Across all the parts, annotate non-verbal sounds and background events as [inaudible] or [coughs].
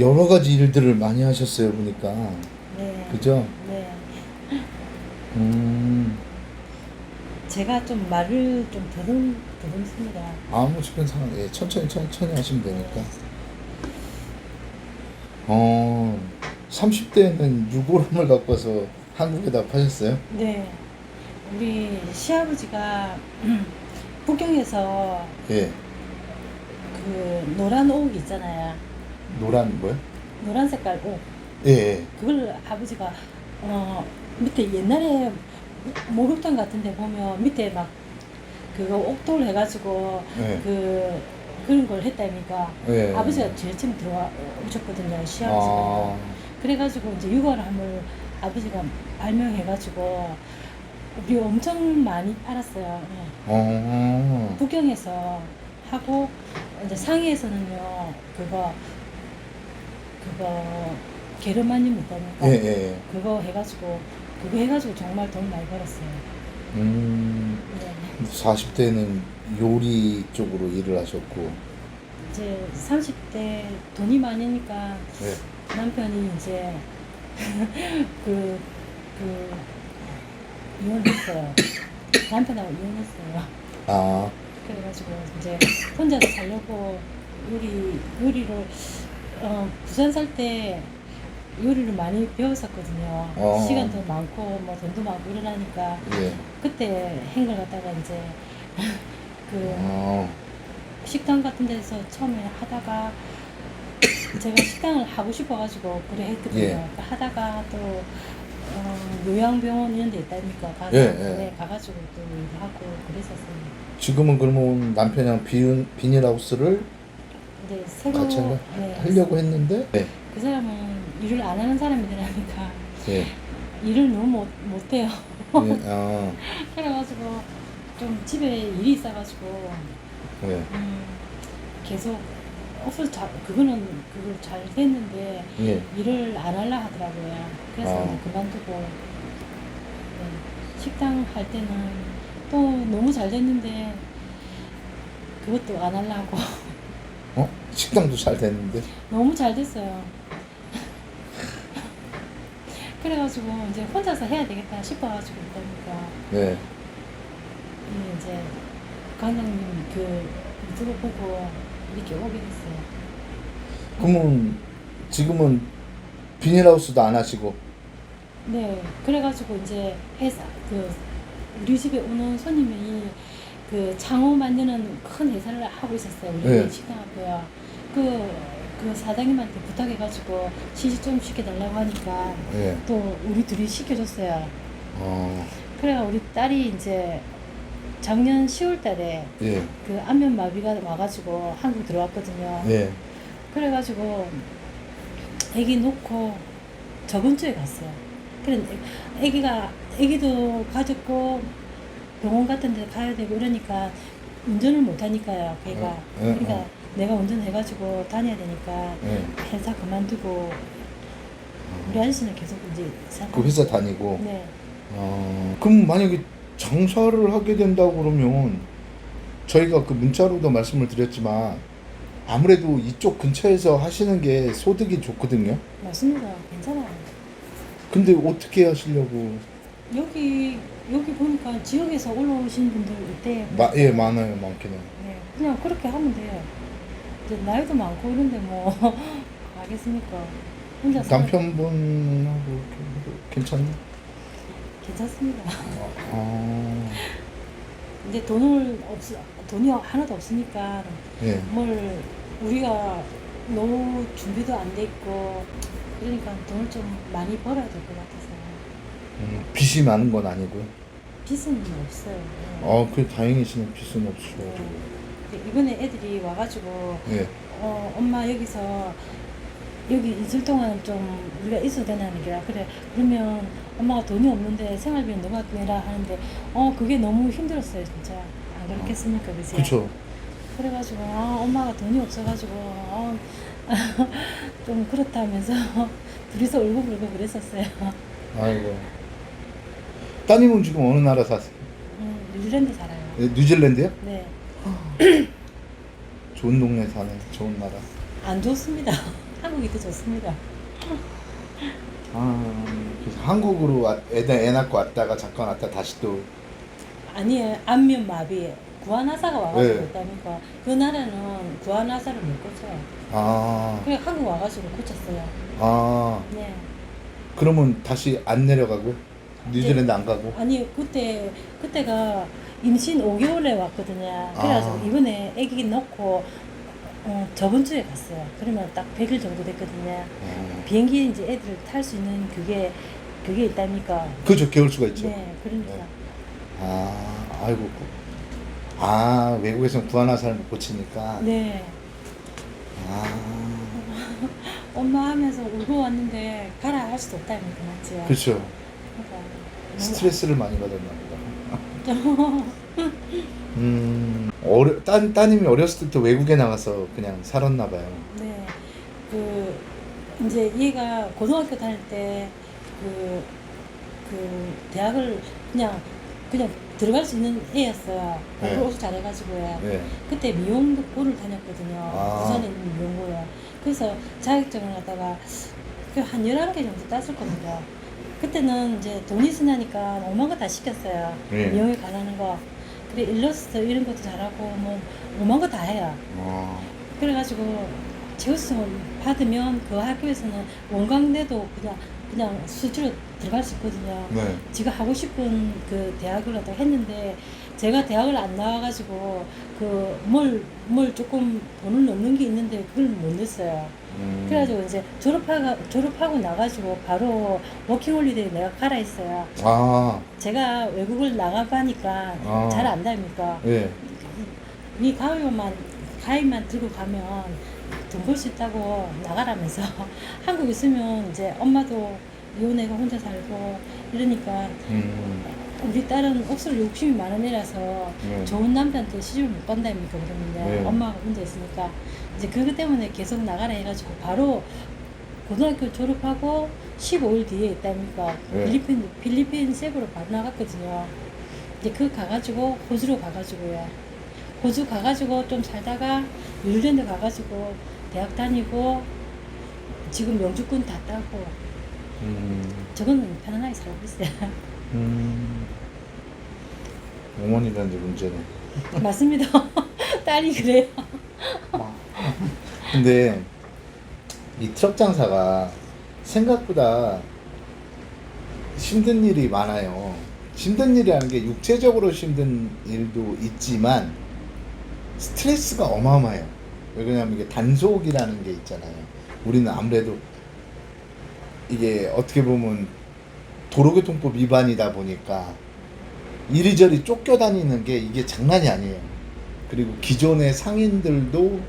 여러 가지 일들을 많이 하셨어요 보니까 네. 그죠? 네. 음 제가 좀 말을 좀 더듬 더듬습니다. 아무 지금 상황 예 천천히 천천히 하시면 되니까 어 30대에는 유골함을 갖고 와서 한국에다 파셨어요? 네. 우리 시아버지가 [clears throat] 북경에서 예 그 노란 옥 있잖아요. 노란 뭐요? 노란 색깔 옥. 예, 예. 그걸 아버지가 어 밑에 옛날에 목욕탕 같은데 보면 밑에 막 그거 옥돌 해가지고 예. 그 그런 걸 했다니까 예. 아버지가 제일 처음 들어와 오셨거든요 시아버지가 아, 그래가지고 이제 육아함을 아버지가 발명해가지고 우리 엄청 많이 팔았어요 예. 어, 북경에서 하고 이제 상해에서는요 그거 그거 게르마늄 있다니까 예, 예. 그거 해가지고 그거 해가지고 정말 돈 많이 벌었어요. 음, 네. 40대는 요리 쪽으로 일을 하셨고, 이제 30대 돈이 많으니까 예. 남편이 이제 [laughs] 그, 그, 이혼했어요. 남편하고 이혼했어요. 아, 그래가지고 이제 혼자서 살려고 요리, 요리를, 어, 부산 살 때 요리를 많이 배웠었거든요. 어. 시간도 많고, 뭐 돈도 많고 이러니까 예. 그때 행걸 갖다가 이제 [laughs] 그 어, 식당 같은 데서 처음에 하다가 [coughs] 제가 식당을 하고 싶어가지고 그래 했거든요. 예. 그러니까 하다가 또 어, 요양병원 이런 데 있다니까 가서 예, 예. 가가지고 또 일하고 그랬었어요. 지금은 그러면 남편이랑 비닐하우스를 근데 새로 같이 하려, 네, 하려고 했는데, 네. 그 사람은 일을 안 하는 사람이더라니까 예. 일을 너무 못, 못해요. 예, 아, [laughs] 그래가지고 좀 집에 일이 있어가지고 예. 음, 계속 오프 자, 그거는 그걸 잘 됐는데 예. 일을 안 하려 하더라고요. 그래서 아. 이제 그만두고 네, 식당 할 때는 또 너무 잘 됐는데 그것도 안 하려고 어? [laughs] 식당도 잘 됐는데, 너무 잘 됐어요. [laughs] 그래가지고 이제 혼자서 해야 되겠다 싶어가지고 그러니까 예. 이 이제 강장님 그 유튜브 보고 이렇게 오게 됐어요. 그러면 지금은 비닐하우스도 안 하시고, 네, 그래가지고 이제 회사 그 우리 집에 오는 손님이 그 장어 만드는 큰 회사를 하고 있었어요. 우리 네. 식당 앞에요. 그, 그 사장님한테 부탁해가지고 시식 좀 시켜달라고 하니까 예. 또 우리 둘이 시켜줬어요. 어, 그래가 우리 딸이 이제 작년 10월 달에 예. 그 안면 마비가 와가지고 한국 들어왔거든요. 예. 그래가지고 아기 놓고 저번 주에 갔어요. 그래 아기가 아기도 가졌고 병원 같은 데 가야 되고 이러니까 운전을 못 하니까요. 걔가 어, 어, 그러니까 어. 내가 운전해가지고 다녀야 되니까 예. 회사 그만두고 우리 아저씨는 계속 이제 생각- 그 회사 다니고, 네. 어, 그럼 만약에 장사를 하게 된다고 그러면 저희가 그 문자로도 말씀을 드렸지만 아무래도 이쪽 근처에서 하시는 게 소득이 좋거든요. 맞습니다. 괜찮아요. 근데 어떻게 하시려고? 여기 여기 보니까 지역에서 올라오신 분들 있대요. 마, 예, 많아요, 많기는. 네, 그냥 그렇게 하면 돼요. 이제 나이도 많고 이런데 뭐 [laughs] 가겠습니까? 혼자 사 남편분하고 이렇게 괜찮나? 괜찮습니다. 아, [laughs] 근데 돈을 없 돈이 하나도 없으니까 예. 뭘 우리가 너무 준비도 안 돼 있고 그러니까 돈을 좀 많이 벌어야 될 것 같아서 음, 빚이 많은 건 아니고요. 빚은 없어요. 아, 그 다행이시네, 빚은 없으셔. 네. 이번에 애들이 와가지고 예. 어, 엄마 여기서 여기 있을 동안 좀 우리가 있어도 되나는 게 그래 그러면 엄마가 돈이 없는데 생활비 너가 내라 하는데 어 그게 너무 힘들었어요 진짜 안 그렇겠습니까 그지? 그쵸. 그래가지고 아 엄마가 돈이 없어가지고 어, [laughs] 좀 그렇다면서 [laughs] 둘이서 울고불고 그랬었어요 아이고. 따님은 지금 어느 나라 사세요? 음, 뉴질랜드 살아요 예, 뉴질랜드요? 네 [clears throat] 좋은 동네 사네, 좋은 나라. 안 좋습니다 [laughs] 한국이 더 좋습니다. 아, 그래서 한국으로 와- 애, 애 낳고 왔다가 잠깐 왔다 다시 또 아니 안면 마비 구안하사가 와가지고 네. 있다니까 그 나라는 구안하사를 못 고쳐요. 아, 그래 한국 와가지고 고쳤어요. 아, 네. 그러면 다시 안 내려가고 뉴질랜드 안 가고 아니 그때 그때가 임신 5개월에 왔거든요. 그래서 아. 이번에 아기 넣고 어, 저번 주에 갔어요. 그러면 딱 100일 정도 됐거든요. 어. 비행기 이제 애들 탈 수 있는 그게 그게 있다니까. 그죠 개월 수가 있죠. 네, 그러니까. 네. 아, 아이고. 아, 외국에서는 구하나 사람을 고치니까. 네. 아, 엄마 하면서 울고 왔는데 가라 할 수도 없다니까 맞지요. 그렇죠. 스트레스를 많이 받았나 보다. 음, 어려, 따, 따님이 어렸을 때부터 외국에 나가서 그냥 살았나 봐요. 네. 그 이제 얘가 고등학교 다닐 때 그 그 대학을 그냥 그냥 들어갈 수 있는 애였어요. 네. 공부를 잘해가지고요. 네. 그때 미용고를 다녔거든요. 아. 부산에 있는 미용고에. 그래서 자격증을 갖다가 그한 11개 정도 땄을 겁니다. 그때는 이제 돈이 있으니까 오만 거다 시켰어요. 네. 미용에 관하는 거. 그래 일러스트 이런 것도 잘하고 뭐거다 해요. 어, 그래가지고 재우승을 받으면 그 학교에서는 원광대도 그냥 그냥 수주로 들어갈 수 있거든요. 네. 지가 하고 싶은 그 대학을 갖다 했는데 제가 대학을 안 나와가지고 그뭘뭘 조금 돈을 넣는 게 있는데 그걸 못 냈어요. 음, 그래가지고 이제 졸업하고 졸업하고 나가지고 바로 워킹홀리데이 내가 가라 했어요. 아, 제가 외국을 나가보니까 아. 잘 안다니까 예. 이 가위만 가위만 들고 가면 돈 벌 수 있다고 나가라면서 [laughs] 한국 있으면 이제 엄마도 이혼해가 혼자 살고 이러니까 음, 우리 딸은 억수로 욕심이 많은 애라서 네. 좋은 남자한테 시집을 못 간다니까 그러는데 네. 엄마가 혼자 있으니까 이제 그것 때문에 계속 나가라 해가지고 바로 고등학교 졸업하고 15일 뒤에 있다니까 네. 필리핀 필리핀 세부로 바로 나갔거든요. 이제 그 가가지고 호주로 가가지고요. 호주 가가지고 좀 살다가 뉴질랜드 가가지고 대학 다니고 지금 영주권 다 따고 음, 저거는 편안하게 살고 있어요. 음. 어머니가 이제 문제네. [laughs] 맞습니다. [laughs] 딸이 그래요. [laughs] 근데 이 트럭 장사가 생각보다 힘든 일이 많아요. 힘든 일이라는 게 육체적으로 힘든 일도 있지만 스트레스가 어마어마해요. 왜냐하면 이게 단속이라는 게 있잖아요. 우리는 아무래도 이게 어떻게 보면 도로교통법 위반이다 보니까 이리저리 쫓겨다니는 게 이게 장난이 아니에요. 그리고 기존의 상인들도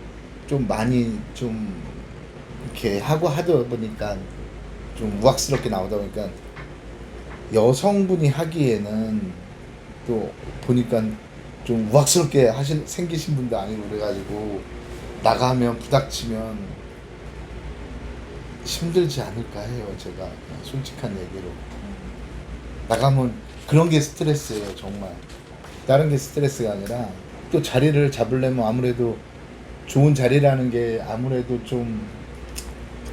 좀 많이 좀 이렇게 하고 하다 보니까 좀 우악스럽게 나오다 보니까 여성분이 하기에는 또 보니까 좀 우악스럽게 하신 생기신 분도 아니고 그래가지고 나가면 부닥치면 힘들지 않을까 해요 제가. 솔직한 얘기로. 나가면 그런 게 스트레스예요 정말. 다른 게 스트레스가 아니라 또 자리를 잡으려면 아무래도 좋은 자리라는 게 아무래도 좀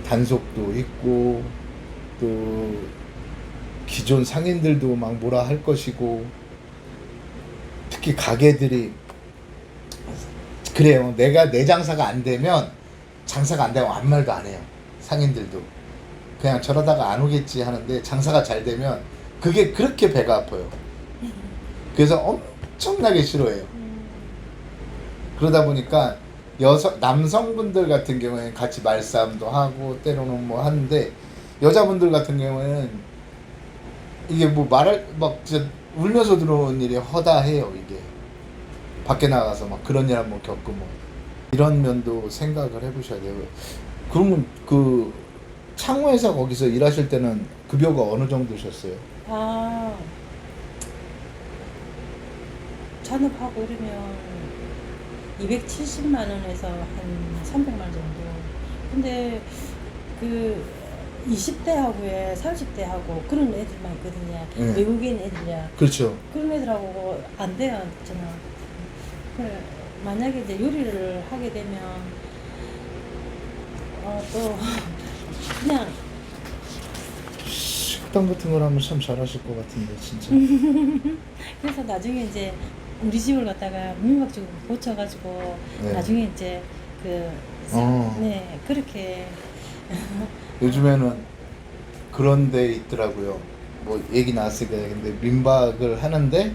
단속도 있고 또 기존 상인들도 막 뭐라 할 것이고 특히 가게들이 그래요. 내가 내 장사가 안 되면 장사가 안 되면 아무 말도 안 해요. 상인들도. 그냥 저러다가 안 오겠지 하는데 장사가 잘 되면 그게 그렇게 배가 아파요. 그래서 엄청나게 싫어해요. 그러다 보니까 여성 남성분들 같은 경우에는 같이 말싸움도 하고 때로는 뭐 하는데 여자분들 같은 경우에는 이게 뭐 말할 막 울면서 들어온 일이 허다해요 이게 밖에 나가서 막 그런 일 한번 겪으면 이런 면도 생각을 해보셔야 돼요. 그러면 그 창호회사 거기서 일하실 때는 급여가 어느 정도셨어요? 아 잔업하고 이러면 270만 원에서 한 300만 원 정도. 근데 그 20대 하고에 30대 하고 그런 애들만 있거든요. 네. 외국인 애들이야. 그렇죠. 그런 애들하고 안 돼요, 저는. 그래, 만약에 이제 요리를 하게 되면 어, 또 [laughs] 그냥 식당 같은 걸 하면 참 잘하실 것 같은데 진짜. [laughs] 그래서 나중에 이제 우리 집을 갖다가 민박집으로 고쳐가지고 네. 나중에 이제 그 어. 네, 그렇게 [laughs] 요즘에는 그런 데 있더라고요. 뭐 얘기 나왔으니까 근데 민박을 하는데 미-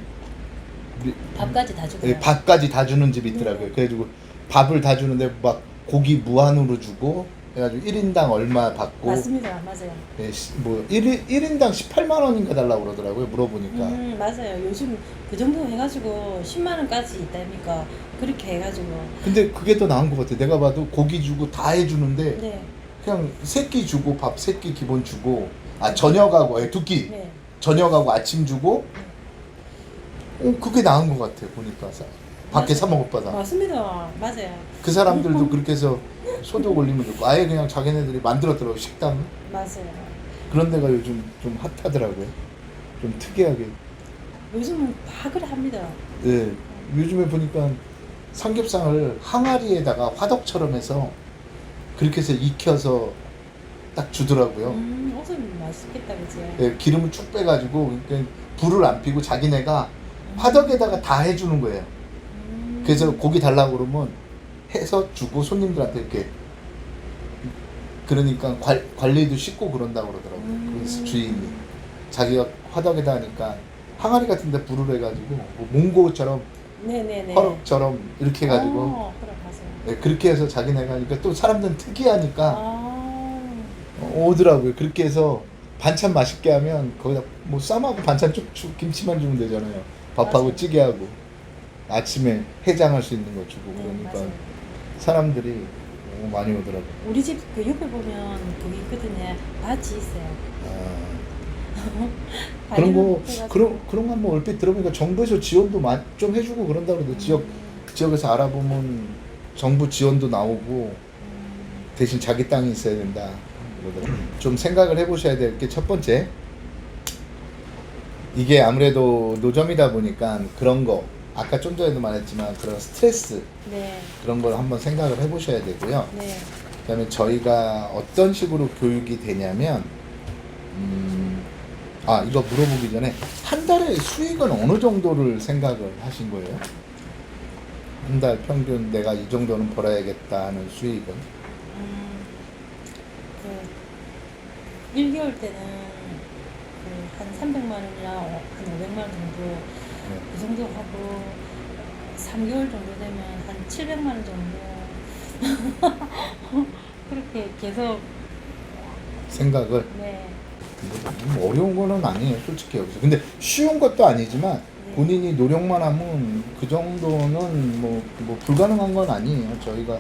밥까지 다 주고 예, 밥까지 다 주는 집이 있더라고요. 네. 그래가지고 밥을 다 주는데 막 고기 무한으로 주고 그래가지고 1인당 얼마 받고 맞습니다, 맞아요. 예, 시- 뭐 1인, 1인당 18만 원인가 달라고 그러더라고요. 물어보니까. 음, 맞아요. 요즘 그 정도 해가지고 10만 원까지 있다니까 그렇게 해가지고 근데 그게 더 나은 것 같아. 내가 봐도 고기 주고 다 해주는데 네, 그냥 세끼 주고 밥 세끼 기본 주고 아 저녁하고 예, 두 끼. 네. 저녁하고 아침 주고 어, 그게 나은 것 같아 보니까. 사- 밖에. 사 먹을 바다. 맞습니다, 맞아요, 그 사람들도 그렇게 해서 소득 올리면 좋고 아예 그냥 자기네들이 만들었더라고 식당. 맞아요. 그런 데가 요즘 좀 핫하더라고요. 좀 특이하게. 요즘은 다 그래 합니다. 예. 요즘에 보니까 삼겹살을 항아리에다가 화덕처럼 해서 그렇게 해서 익혀서 딱 주더라고요. 음, 옷은 맛있겠다, 그지? 예, 기름을 쭉 빼가지고 그러니까 불을 안 피고 자기네가 화덕에다가 다 해주는 거예요 음. 그래서 고기 달라고 그러면 해서 주고 손님들한테 이렇게 그러니까 관, 관리도 쉽고 그런다고 그러더라고요. 음. 그래서 주인이 자기가 화덕에다 하니까 항아리 같은 데 불을 해가지고 뭐 몽고처럼 네네네. 화덕처럼 이렇게 해가지고 어, 맞아요. 네, 그렇게 해서 자기네가 하니까 또 사람들은 특이하니까 아, 오더라고요. 그렇게 해서 반찬 맛있게 하면 거기다 뭐 쌈하고 반찬 쭉 주, 김치만 주면 되잖아요. 밥하고 맞아요. 찌개하고 아침에 해장할 수 있는 거 주고 네, 그러니까 맞아요. 사람들이 너무 많이 오더라고요. 우리 집 그 옆에 보면 거기 있거든요. 밭이 있어요. 아, [laughs] 그런 거. 그런 그런 거 한번 얼핏 들어보니까 정부에서 지원도 마- 좀 해주고 그런다 그러는데 지역 음, 지역에서 알아보면 정부 지원도 나오고 음, 대신 자기 땅이 있어야 된다. 좀 생각을 해보셔야 될 게 첫 번째 이게 아무래도 노점이다 보니까 그런 거 아까 좀 전에도 말했지만 그런 스트레스 네, 그런 걸 한번 생각을 해보셔야 되고요. 네. 그다음에 저희가 어떤 식으로 교육이 되냐면 음, 아 이거 물어보기 전에 한 달에 수익은 어느 정도를 생각을 하신 거예요? 한 달 평균 내가 이 정도는 벌어야겠다 하는 수익은 음, 그 1개월 때는 그 한 300만 원이나 한 500만 원 정도 네. 그 정도 하고 3개월 정도 되면 한 700만 원 정도 [laughs] 그렇게 계속 생각을 네. 뭐 어려운 거는 아니에요 솔직히 여기서 근데 쉬운 것도 아니지만 네. 본인이 노력만 하면 그 정도는 뭐, 뭐 불가능한 건 아니에요 저희가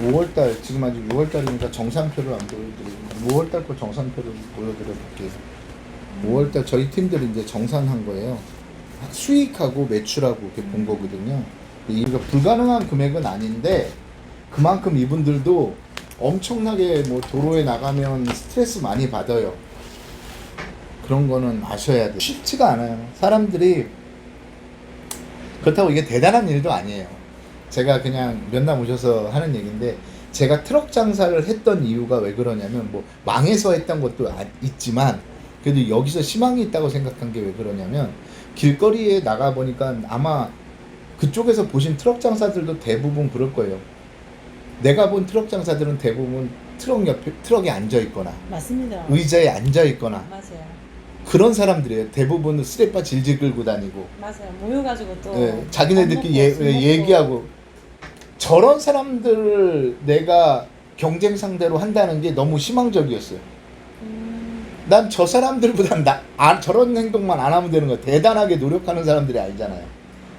5월달 지금 아직 6월달이니까 정산표를 안 보여드리고 6월달 거 정산표를 보여드려 볼게요 5월달 저희 팀들이 이제 정산한 거예요 수익하고 매출하고 이렇게 본 거거든요 이거 불가능한 금액은 아닌데 그만큼 이분들도 엄청나게 뭐 도로에 나가면 스트레스 많이 받아요 그런 거는 아셔야 돼요. 쉽지가 않아요. 사람들이 그렇다고 이게 대단한 일도 아니에요. 제가 그냥 면담 오셔서 하는 얘기인데 제가 트럭 장사를 했던 이유가 왜 그러냐면 뭐 망해서 했던 것도 아- 있지만 그래도 여기서 희망이 있다고 생각한 게 왜 그러냐면 길거리에 나가 보니까 아마 그쪽에서 보신 트럭 장사들도 대부분 그럴 거예요. 내가 본 트럭 장사들은 대부분 트럭 옆에 트럭에 앉아 있거나 맞습니다. 의자에 앉아 있거나 맞아요. 그런 사람들이에요. 대부분은 쓰레빠 질질 끌고 다니고 맞아요. 모여가지고 또 예, 자기네들끼리 밥 예, 먹고. 얘기하고 저런 사람들을 내가 경쟁 상대로 한다는 게 너무 희망적이었어요. 음, 난저 사람들보다 나, 아, 저런 행동만 안 하면 되는 거야. 대단하게 노력하는 사람들이 아니잖아요.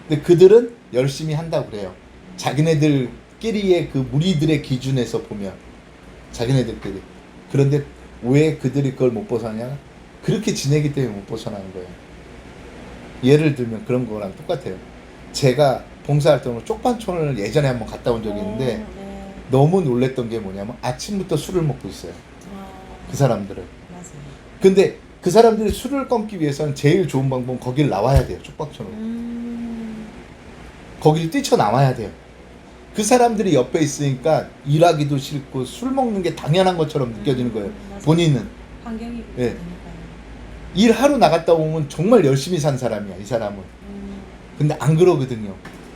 근데 그들은 열심히 한다고 그래요. 자기네들끼리의 그 무리들의 기준에서 보면 자기네들끼리. 그런데 왜 그들이 그걸 못 벗어나냐? 그렇게 지내기 때문에 못 벗어나는 거예요. 예를 들면 그런 거랑 똑같아요. 제가 봉사활동으로 쪽반촌을 예전에 한번 갔다 온 적이 있는데 어, 네. 너무 놀랬던 게 뭐냐면 아침부터 술을 먹고 있어요. 아, 그 사람들은. 근데 그 사람들이 술을 끊기 위해서는 제일 좋은 방법은 거길 나와야 돼요. 쪽박촌으로. 음, 거길 뛰쳐나와야 돼요. 그 사람들이 옆에 있으니까 일하기도 싫고 술 먹는 게 당연한 것처럼 느껴지는 거예요. 음. 본인은 환경이 예. 그렇게 되니까요. 일 하루 나갔다 오면 정말 열심히 산 사람이야 이 사람은. 음, 근데 안 그러거든요.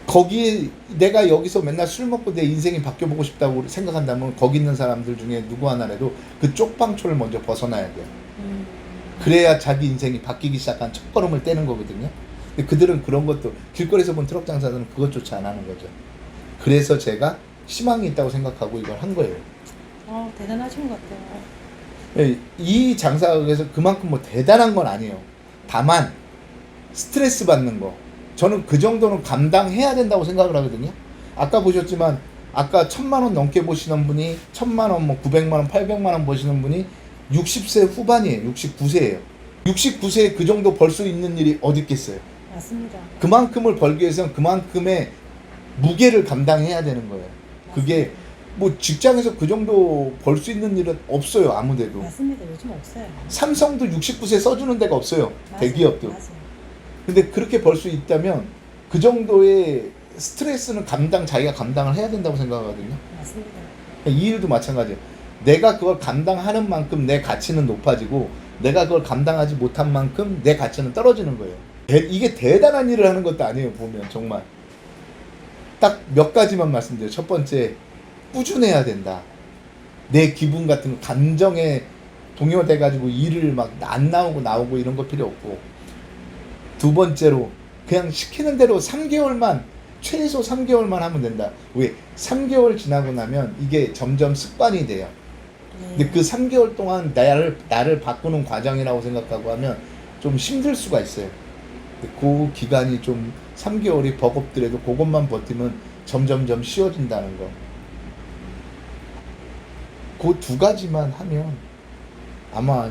거기에 내가 여기서 맨날 술 먹고 내 인생이 바뀌어 보고 싶다고 생각한다면 거기 있는 사람들 중에 누구 하나라도 그 쪽방초를 먼저 벗어나야 돼요. 음, 그래야 자기 인생이 바뀌기 시작한 첫 걸음을 떼는 거거든요. 근데 그들은 그런 것도 길거리에서 본 트럭 장사들은 그것조차 안 하는 거죠. 그래서 제가 희망이 있다고 생각하고 이걸 한 거예요. 어, 대단하신 것 같아요. 예, 이 장사에서 그만큼 뭐 대단한 건 아니에요. 다만 스트레스 받는 거 저는 그 정도는 감당해야 된다고 생각을 하거든요. 아까 보셨지만 아까 천만 원 넘게 보시는 분이 천만 원, 뭐 구백만 원, 팔백만 원 버시는 분이 60세 후반이에요. 69세예요. 69세에 그 정도 벌 수 있는 일이 어디 있겠어요? 맞습니다. 그만큼을 벌기 위해서는 그만큼의 무게를 감당해야 되는 거예요. 그게 뭐 직장에서 그 정도 벌 수 있는 일은 없어요. 아무데도. 맞습니다. 요즘 없어요. 삼성도 69세 써주는 데가 없어요. 맞아요. 대기업도. 맞아요. 근데 그렇게 벌 수 있다면 그 정도의 스트레스는 감당 자기가 감당을 해야 된다고 생각하거든요. 맞습니다. 이 일도 마찬가지예요. 내가 그걸 감당하는 만큼 내 가치는 높아지고 내가 그걸 감당하지 못한 만큼 내 가치는 떨어지는 거예요. 대- 이게 대단한 일을 하는 것도 아니에요. 보면 정말 딱 몇 가지만 말씀드려요. 첫 번째 꾸준해야 된다. 내 기분 같은 거 감정에 동요돼 가지고 일을 막 안 나오고 나오고 이런 거 필요 없고 두 번째로 그냥 시키는 대로 3개월만 최소 3개월만 하면 된다. 왜? 3개월 지나고 나면 이게 점점 습관이 돼요. 네. 근데 그 3개월 동안 나를 나를 바꾸는 과정이라고 생각하고 하면 좀 힘들 수가 있어요. 그 기간이 좀 3개월이 버겁더라도 그것만 버티면 점점점 쉬워진다는 거. 그 두 가지만 하면 아마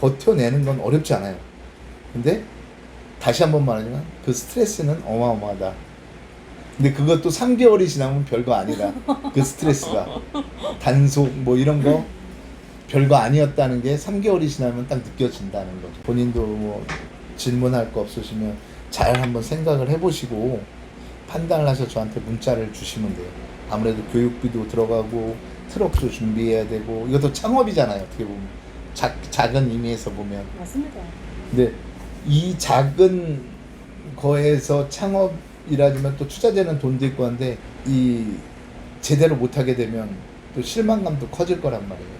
버텨내는 건 어렵지 않아요. 근데 다시 한 번 말하지만 그 스트레스는 어마어마하다. 근데 그것도 3개월이 지나면 별거 아니다. 그 스트레스가. 단속 뭐 이런 거 별거 아니었다는 게 3개월이 지나면 딱 느껴진다는 거죠. 본인도 뭐 질문할 거 없으시면 잘 한번 생각을 해보시고 판단을 하셔서 저한테 문자를 주시면 돼요. 아무래도 교육비도 들어가고 트럭도 준비해야 되고 이것도 창업이잖아요. 어떻게 보면 작, 작은 의미에서 보면 맞습니다. 근데 이 작은 거에서 창업이라지만 또 투자되는 돈도 있고 한데 이 제대로 못하게 되면 또 실망감도 커질 거란 말이에요.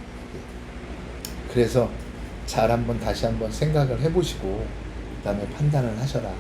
그래서 잘 한번 다시 한번 생각을 해보시고 그다음에 판단을 하셔라.